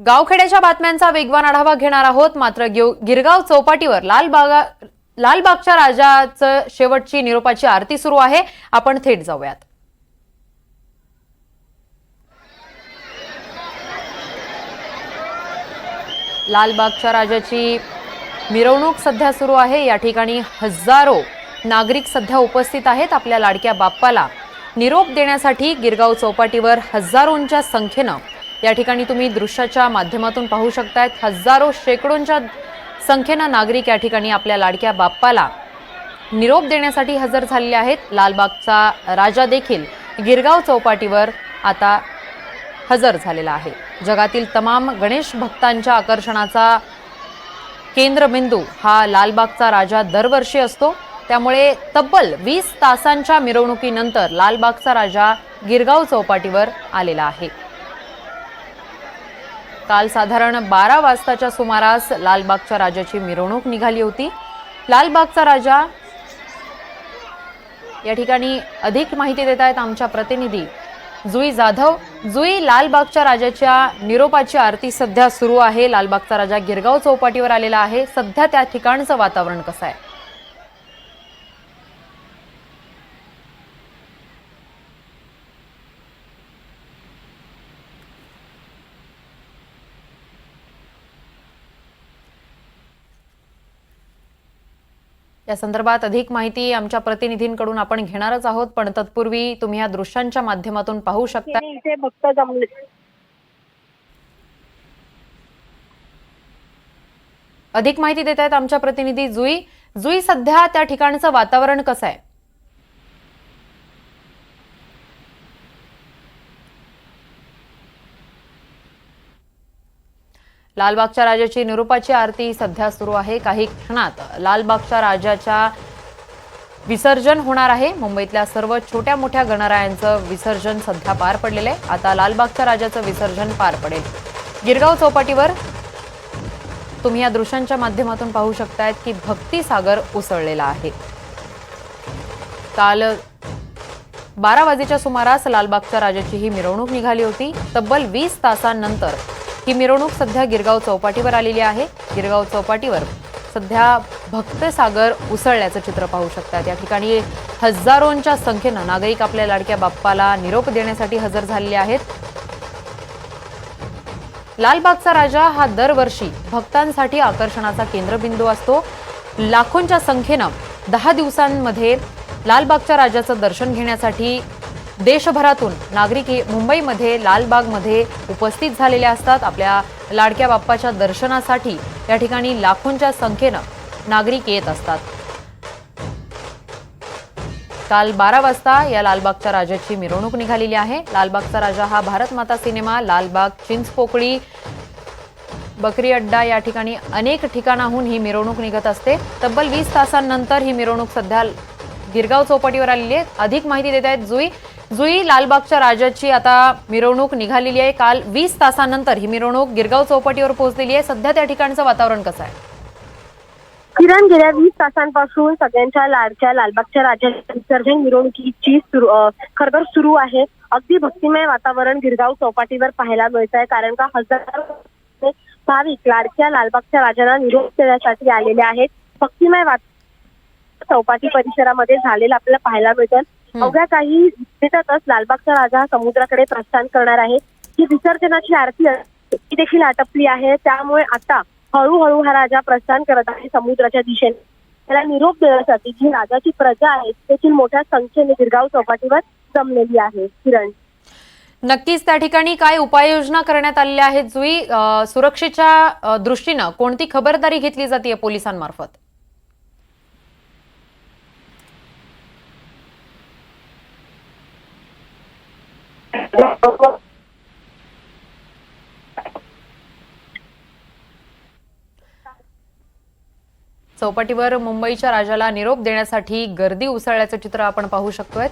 गावखेड्याच्या बातम्यांचा वेगवान आढावा घेणार आहोत. मात्र गिव- गिरगाव चौपाटीवर लालबागा लालबागच्या राजाचं शेवटची निरोपाची आरती सुरू आहे. आपण थेट जाऊयात. लालबागच्या राजाची मिरवणूक सध्या सुरू आहे. या ठिकाणी हजारो नागरिक सध्या उपस्थित आहेत. आपल्या लाडक्या बाप्पाला निरोप देण्यासाठी गिरगाव चौपाटीवर हजारोंच्या संख्येनं या ठिकाणी तुम्ही दृश्याच्या माध्यमातून पाहू शकतायत. हजारो शेकडोंच्या संख्येनं नागरिक या ठिकाणी आपल्या लाडक्या बाप्पाला निरोप देण्यासाठी हजर झालेले आहेत. लालबागचा राजा देखील गिरगाव चौपाटीवर आता हजर झालेला आहे. जगातील तमाम गणेश भक्तांच्या आकर्षणाचा केंद्रबिंदू हा लालबागचा राजा दरवर्षी असतो. त्यामुळे तब्बल वीस तासांच्या मिरवणुकीनंतर लालबागचा राजा गिरगाव चौपाटीवर आलेला आहे. काल साधारण बारा वाजताच्या सुमारास लालबागच्या राजाची मिरवणूक निघाली होती. लालबागचा राजा या ठिकाणी अधिक माहिती देत आहेत आमच्या प्रतिनिधी जुई जाधव. जुई लालबागच्या राजाच्या निरोपाची आरती सध्या सुरू आहे. लालबागचा राजा गिरगाव चौपाटीवर आलेला आहे. सध्या त्या ठिकाणचं वातावरण कसं आहे? या संदर्भात अधिक माहिती आमच्या प्रतिनिधींकडून आपण घेणारच आहोत पण तत्पूर्वी तुम्ही या दृश्यांच्या माध्यमातून पाहू शकता. आणि इथे भक्त जमले अधिक माहिती देत आहेत आमच्या प्रतिनिधी जुई. जुई सध्या त्या ठिकाणचं वातावरण कसं आहे? लालबागच्या राजाची निरूपाची आरती सध्या सुरू आहे. काही क्षणात लालबागच्या राजाच्या विसर्जन होणार आहे. मुंबईतल्या सर्व छोट्या मोठ्या गणरायांचं विसर्जन सध्या पार पडलेलं आहे. आता लालबागच्या राजाचं विसर्जन पार पडेल. गिरगाव चौपाटीवर तुम्ही या दृश्यांच्या माध्यमातून पाहू शकतायत की भक्तिसागर उसळलेला आहे. काल बारा वाजेच्या सुमारास लालबागच्या राजाची ही मिरवणूक निघाली होती. तब्बल वीस तासांनंतर ही मिरवणूक सध्या गिरगाव चौपाटीवर आलेली आहे. गिरगाव चौपाटीवर सध्या भक्तसागर उसळल्याचं चित्र पाहू शकतात. या ठिकाणी हजारोंच्या संख्येनं नागरिक आपल्या लाडक्या बाप्पाला निरोप देण्यासाठी हजर झालेले आहेत. लालबागचा राजा हा दरवर्षी भक्तांसाठी आकर्षणाचा केंद्रबिंदू असतो. लाखोंच्या संख्येनं दहा दिवसांमध्ये लालबागच्या राजाचं दर्शन घेण्यासाठी देशभरातून नागरिक मुंबईमध्ये लालबागमध्ये उपस्थित झालेले असतात. आपल्या लाडक्या बाप्पाच्या दर्शनासाठी या ठिकाणी लाखोंच्या संख्येनं नागरिक येत असतात. काल बारा वाजता या लालबागच्या राजाची मिरवणूक निघालेली आहे. लालबागचा राजा हा भारत माता सिनेमा लालबाग चिंचपोकळी बकरी अड्डा या ठिकाणी अनेक ठिकाणाहून ही मिरवणूक निघत असते. तब्बल वीस तासांनंतर ही मिरवणूक सध्या गिरगाव चौपाटीवर आलेली आहे. अधिक माहिती देत आहेत जुई. जुई लालबागच्या राजाची आता मिरवणूक निघालेली आहे. काल वीस तासानंतर ही मिरवणूक गिरगाव चौपाटीवर पोहोचलेली आहे. सध्या त्या ठिकाणचं वातावरण कसं आहे? किरण गेल्या वीस तासांपासून सगळ्यांच्या लाडच्या लालबागच्या राजाच्या विसर्जन मिरवणुकीची खर तर सुरू आहे. अगदी भक्तिमय वातावरण गिरगाव चौपाटीवर पाहायला मिळत आहे कारण का हजार भाविक लाडक्या लालबागच्या राजांना निरोप देण्यासाठी आलेले आहेत. भक्तिमय वात चौपाटी परिसरामध्ये झालेलं आपल्याला पाहायला मिळतं अवघ्या काही मिनिटातच लालबागचा राजा समुद्राकडे प्रस्थान करणार आहे. ही विसर्जनाची आरती ती देखील आटपली आहे. त्यामुळे आता हळूहळू हा राजा प्रस्थान करत आहे समुद्राच्या दिशेने. त्याला निरोप देण्यासाठी जी राजाची प्रजा आहे देखील मोठ्या संख्येने गिरगाव चौपाटीवर जमलेली आहे. किरण. नक्कीच त्या ठिकाणी काय उपाययोजना करण्यात आलेल्या आहेत जुई सुरक्षेच्या दृष्टीनं कोणती खबरदारी घेतली जाते पोलिसांमार्फत? चौपाटीवर मुंबईच्या राजाला निरोप देण्यासाठी गर्दी उसळल्याचं चित्र आपण पाहू शकतोय.